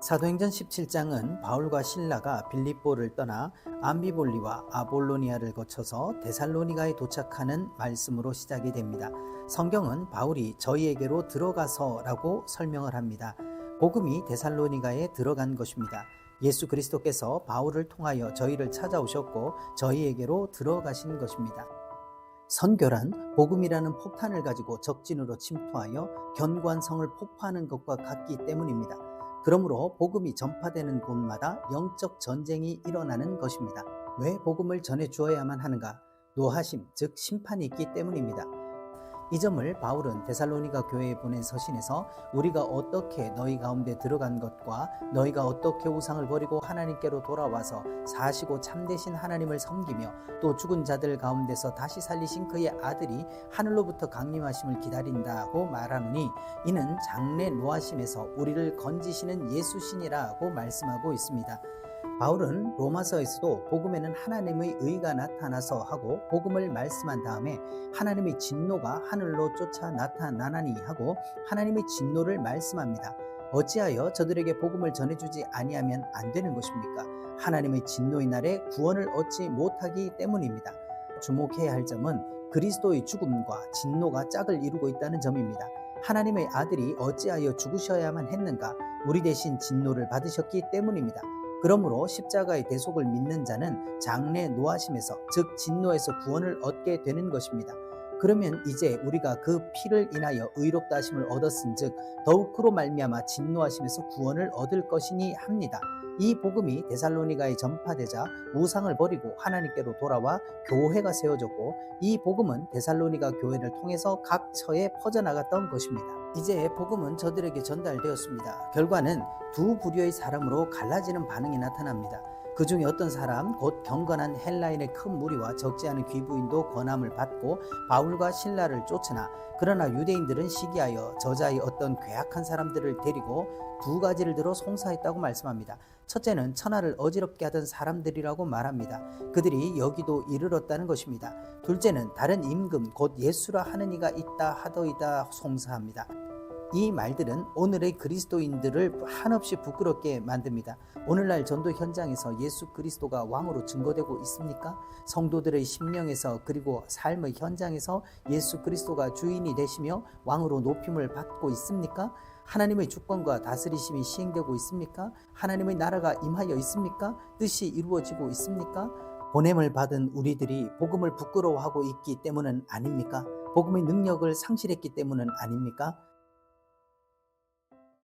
사도행전 17장은 바울과 신라가 빌립보를 떠나 암비볼리와 아볼로니아를 거쳐서 데살로니가에 도착하는 말씀으로 시작이 됩니다. 성경은 바울이 저희에게로 들어가서라고 설명을 합니다. 복음이 데살로니가에 들어간 것입니다. 예수 그리스도께서 바울을 통하여 저희를 찾아오셨고 저희에게로 들어가신 것입니다. 선교란 복음이라는 폭탄을 가지고 적진으로 침투하여 견고한 성을 폭파하는 것과 같기 때문입니다. 그러므로 복음이 전파되는 곳마다 영적 전쟁이 일어나는 것입니다. 왜 복음을 전해 주어야만 하는가? 노하심, 즉 심판이 있기 때문입니다. 이 점을 바울은 데살로니가 교회에 보낸 서신에서 우리가 어떻게 너희 가운데 들어간 것과 너희가 어떻게 우상을 버리고 하나님께로 돌아와서 사시고 참되신 하나님을 섬기며 또 죽은 자들 가운데서 다시 살리신 그의 아들이 하늘로부터 강림하심을 기다린다고 말하노니 이는 장래 노하심에서 우리를 건지시는 예수신이라고 말씀하고 있습니다. 바울은 로마서에서도 복음에는 하나님의 의가 나타나서 하고 복음을 말씀한 다음에 하나님의 진노가 하늘로 쫓아 나타나나니 하고 하나님의 진노를 말씀합니다. 어찌하여 저들에게 복음을 전해주지 아니하면 안 되는 것입니까? 하나님의 진노의 날에 구원을 얻지 못하기 때문입니다. 주목해야 할 점은 그리스도의 죽음과 진노가 짝을 이루고 있다는 점입니다. 하나님의 아들이 어찌하여 죽으셔야만 했는가? 우리 대신 진노를 받으셨기 때문입니다. 그러므로 십자가의 대속을 믿는 자는 장래 노하심에서 즉 진노에서 구원을 얻게 되는 것입니다. 그러면 이제 우리가 그 피를 인하여 의롭다 하심을 얻었은즉 더욱 그로 말미암아 진노하심에서 구원을 얻을 것이니 합니다. 이 복음이 데살로니가에 전파되자 우상을 버리고 하나님께로 돌아와 교회가 세워졌고 이 복음은 데살로니가 교회를 통해서 각 처에 퍼져나갔던 것입니다. 이제 복음은 저들에게 전달되었습니다. 결과는 두 부류의 사람으로 갈라지는 반응이 나타납니다. 그 중에 어떤 사람, 곧 경건한 헬라인의 큰 무리와 적지 않은 귀부인도 권함을 받고 바울과 신라를 쫓으나 그러나 유대인들은 시기하여 저자의 어떤 괴악한 사람들을 데리고 두 가지를 들어 송사했다고 말씀합니다. 첫째는 천하를 어지럽게 하던 사람들이라고 말합니다. 그들이 여기도 이르렀다는 것입니다. 둘째는 다른 임금 곧 예수라 하는 이가 있다 하더이다 송사합니다. 이 말들은 오늘의 그리스도인들을 한없이 부끄럽게 만듭니다. 오늘날 전도 현장에서 예수 그리스도가 왕으로 증거되고 있습니까? 성도들의 심령에서 그리고 삶의 현장에서 예수 그리스도가 주인이 되시며 왕으로 높임을 받고 있습니까? 하나님의 주권과 다스리심이 시행되고 있습니까? 하나님의 나라가 임하여 있습니까? 뜻이 이루어지고 있습니까? 보냄을 받은 우리들이 복음을 부끄러워하고 있기 때문은 아닙니까? 복음의 능력을 상실했기 때문은 아닙니까?